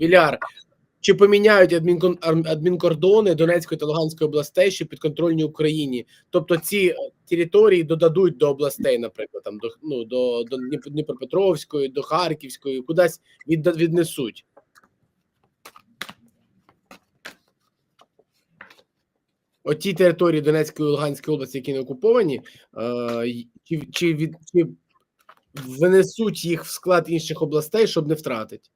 Віляр, чи поміняють адмінкордони Донецької та Луганської областей, що підконтрольні Україні? Тобто ці е, території додадуть до областей, наприклад, там до ну до, до Дніпропетровської, до Харківської, кудись від, віднесуть. Оті території Донецької і Луганської області, які не окуповані, е, чи, чи, від, чи винесуть їх в склад інших областей, щоб не втратити?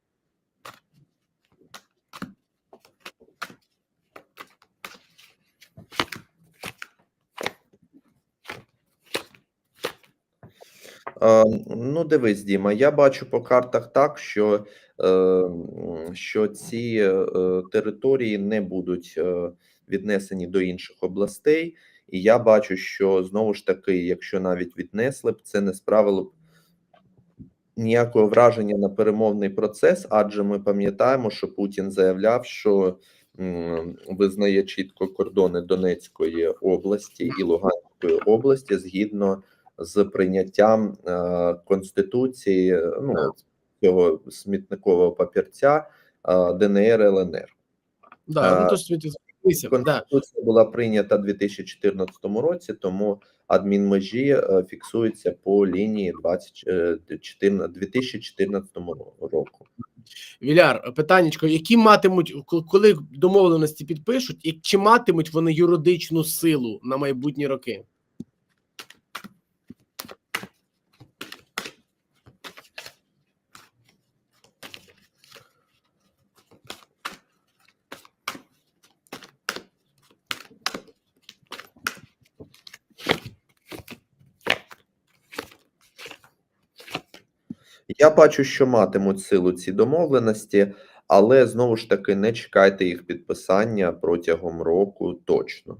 Ну, дивись, Діма, я бачу по картах так, що, е, що ці е, території не будуть е, віднесені до інших областей, і я бачу, що знову ж таки, якщо навіть віднесли б, це не справило б ніякого враження на перемовний процес, адже ми пам'ятаємо, що Путін заявляв, що визнає чітко кордони Донецької області і Луганської області згідно з прийняттям е, конституції, е, ну цього смітникового папірця е, ДНР ЛНР. Да, ну то ж да. Була прийнята у 2014 році, тому адмінмежі фіксуються по лінії 20, е, 14 2014 року. Віляр, питаннячко, які матимуть, ко- коли домовленості підпишуть, і чи матимуть вони юридичну силу на майбутні роки? Я бачу, що матимуть силу ці домовленості, але знову ж таки не чекайте їх підписання протягом року точно.